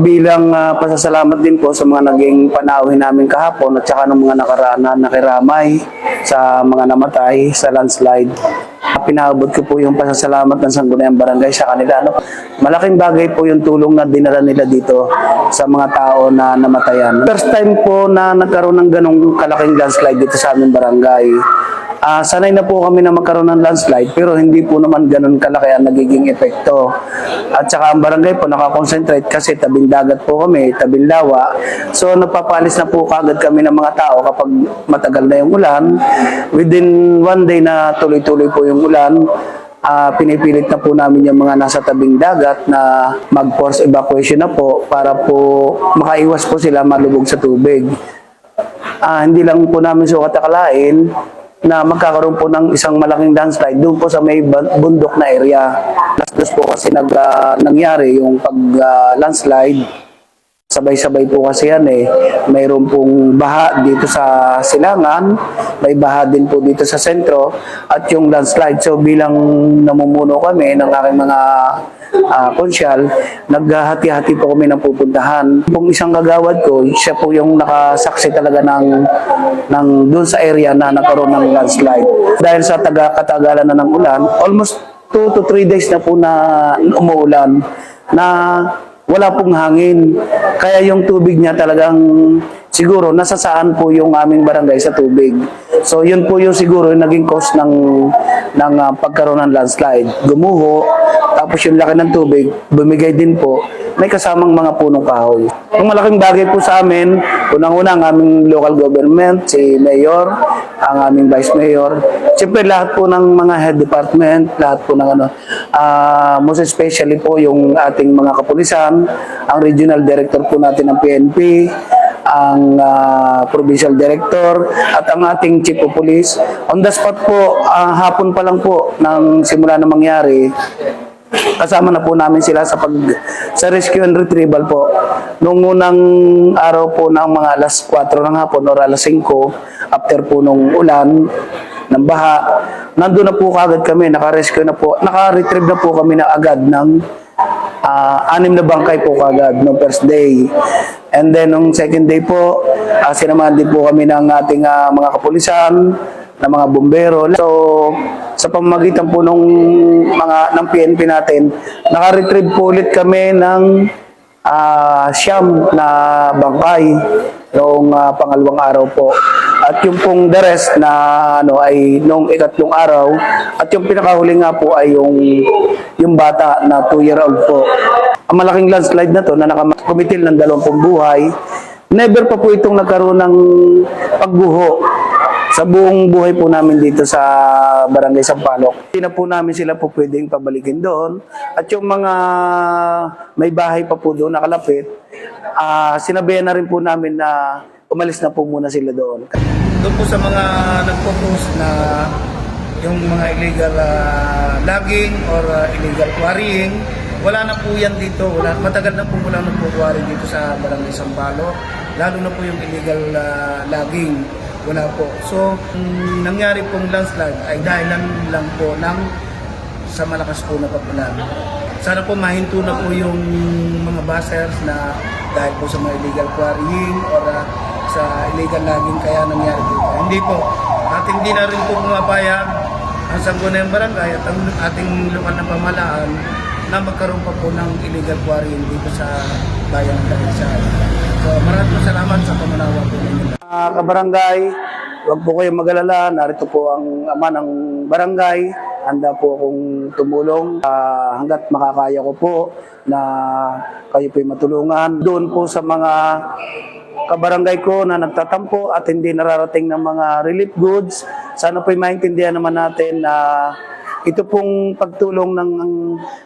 bilang ah, pasasalamat din po sa mga naging panauhin namin kahapon at saka ng mga nakaraan na nakiramay sa mga namatay sa landslide. Pinaabot ko po yung pasasalamat ng Sangguniang Barangay sa kanila. Ano? Malaking bagay po yung tulong na dinala nila dito sa mga tao na namatayan. First time po na nagkaroon ng ganong kalaking landslide dito sa aming barangay. Ah, sanay na po kami na magkaroon ng landslide pero hindi po naman ganun kalaki ang nagiging epekto. At saka ang barangay po nakakonsentrate kasi tabing dagat po kami, tabing lawa. So napapalis na po kagad kami ng mga tao kapag matagal na yung ulan. Within one day na tuloy-tuloy po yung ulan, ah, pinipilit na po namin yung mga nasa tabing dagat na mag-force evacuation na po para po makaiwas po sila malubog sa tubig ah, hindi lang po namin sukat akalain na magkakaroon po ng isang malaking landslide doon po sa may bundok na area. Last po kasi nag, ah, nangyari yung pag ah, landslide. Sabay-sabay po kasi yan eh. Mayroon pong baha dito sa silangan, may baha din po dito sa sentro, at yung landslide. So bilang namumuno kami ng aking mga ah, konsyal, naghahati-hati po kami ng pupuntahan. Kung isang kagawad ko, siya po yung nakasaksi talaga ng, ng dun sa area na nagkaroon ng landslide. Dahil sa taga katagalan na ng ulan, almost 2 to 3 days na po na umuulan na wala pong hangin. Kaya yung tubig niya talagang siguro nasasaan po yung aming barangay sa tubig. So yun po yung siguro yung naging cause ng ng ah, pagkaroon ng landslide. Gumuho, tapos yung laki ng tubig, bumigay din po, may kasamang mga punong kahoy. Yung malaking bagay po sa amin, unang-una ang aming local government, si Mayor, ang aming Vice Mayor, siyempre lahat po ng mga head department, lahat po ng ano, ah, most especially po yung ating mga kapulisan, ang regional director po natin ng PNP, ang ah, provincial director at ang ating chief of police. On the spot po, ah, hapon pa lang po nang simula na mangyari, kasama na po namin sila sa pag sa rescue and retrieval po. Nung unang araw po ng mga alas 4 ng hapon or alas 5 after po nung ulan ng baha, nandun na po kagad kami, naka-rescue na po, naka-retrieve na po kami na agad ng ah, anim na bangkay po kagad nung first day. And then nung second day po, uh, sinamahan din po kami ng ating ah, mga kapulisan, ng mga bumbero. So, sa pamamagitan po nung mga ng PNP natin, naka-retrieve po ulit kami ng ah, siyam na bangkay noong ah, pangalawang araw po. At yung pong the rest na ano ay nung ikatlong araw at yung pinakahuli nga po ay yung yung bata na 2 year old po. Ang malaking landslide na to na nakakumitil ng dalawampung buhay, never pa po itong nagkaroon ng pagguho sa buong buhay po namin dito sa Barangay Sampaloc. Hindi na po namin sila po pwedeng pabalikin doon. At yung mga may bahay pa po doon nakalapit, ah sinabihan na rin po namin na umalis na po muna sila doon. Doon po sa mga nagpo-post na yung mga illegal ah, logging or ah, illegal quarrying, wala na po yan dito. Wala, matagal na po wala nagpo-quarry dito sa Barangay Sampalo. Lalo na po yung illegal ah, logging. Wala po. So, nangyari pong landslide ay dahil lang, lang po ng sa malakas po na pagulan. Sana po mahinto na po yung mga bashers na dahil po sa mga illegal quarrying or ah, sa illegal logging kaya nangyari dito. Hindi po. At hindi na rin po pumapayag ang Sangguniang Barangay at ang ating lokal na pamahalaan na magkaroon pa po ng illegal quarrying dito sa bayan ng Dalisay. So maraming salamat sa pamanawa po ninyo. Mga kabarangay, huwag po kayong mag-alala. Narito po ang ama ng barangay. Handa po akong tumulong ah, hanggat makakaya ko po na kayo po'y matulungan. Doon po sa mga kabarangay ko na nagtatampo at hindi nararating ng mga relief goods. Sana po'y maintindihan naman natin na ito pong pagtulong ng ng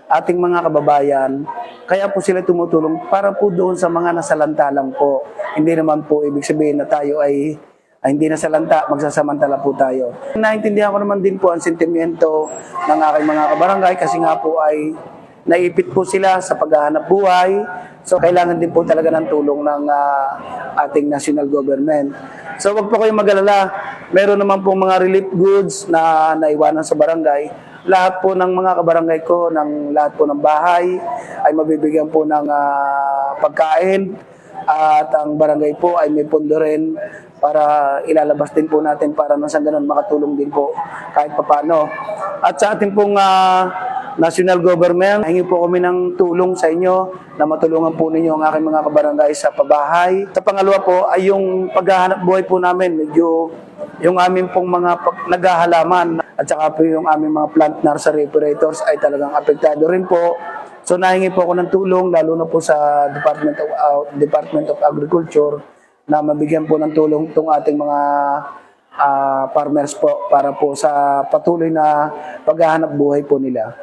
ating mga kababayan, kaya po sila tumutulong para po doon sa mga nasalanta lang po. Hindi naman po ibig sabihin na tayo ay, ay hindi nasalanta, magsasamantala po tayo. Naintindihan ko naman din po ang sentimiento ng aking mga kabarangay kasi nga po ay naipit po sila sa paghahanap buhay. So kailangan din po talaga ng tulong ng ah, ating national government. So wag po kayong mag-alala. Meron naman pong mga relief goods na naiwanan sa barangay. Lahat po ng mga kabarangay ko, ng lahat po ng bahay ay mabibigyan po ng ah, pagkain at ang barangay po ay may pondo rin para ilalabas din po natin para nang sa ganun makatulong din po kahit papano. At sa ating pong ah, national government, hingi po kami ng tulong sa inyo na matulungan po ninyo ang aking mga kabarangay sa pabahay. Sa pangalawa po ay yung paghahanap buhay po namin, medyo yung aming pong mga naghahalaman at saka po yung aming mga plant nursery operators ay talagang apektado rin po. So nahingi po ako ng tulong lalo na po sa Department of uh, Department of Agriculture na mabigyan po ng tulong itong ating mga ah, farmers po para po sa patuloy na paghahanap buhay po nila.